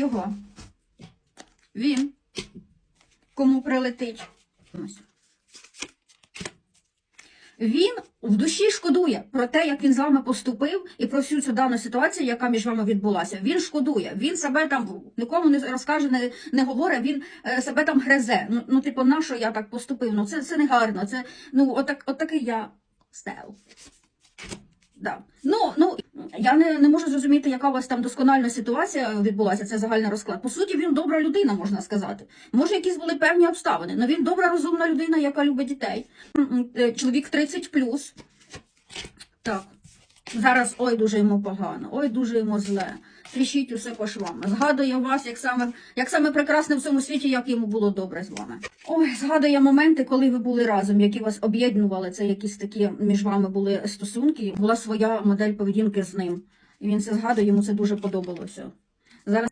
його. Він. Кому прилетить. Він в душі шкодує про те, як він з вами поступив, і про всю цю дану ситуацію, яка між вами відбулася. Він шкодує. Він себе там нікому не розкаже, не, не говорить, він е, себе там гризе. Ну, ну типу, на що я так поступив? Ну це, це не гарно. Це ну отак, отакий я стел. Да. Ну, ну, я не, не можу зрозуміти, яка у вас там доскональна ситуація відбулася, це загальний розклад. По суті, він добра людина, можна сказати. Може, якісь були певні обставини, але він добра, розумна людина, яка любить дітей. Е, Чоловік 30 Так. Зараз ой дуже йому погано, ой дуже йому зле. Тріщить усе по швам. Згадує вас, як саме, як саме прекрасне в цьому світі, як йому було добре з вами. Ой, згадує моменти, коли ви були разом, які вас об'єднували. Це якісь такі між вами були стосунки. Була своя модель поведінки з ним. І він це згадує, йому це дуже подобалося. Зараз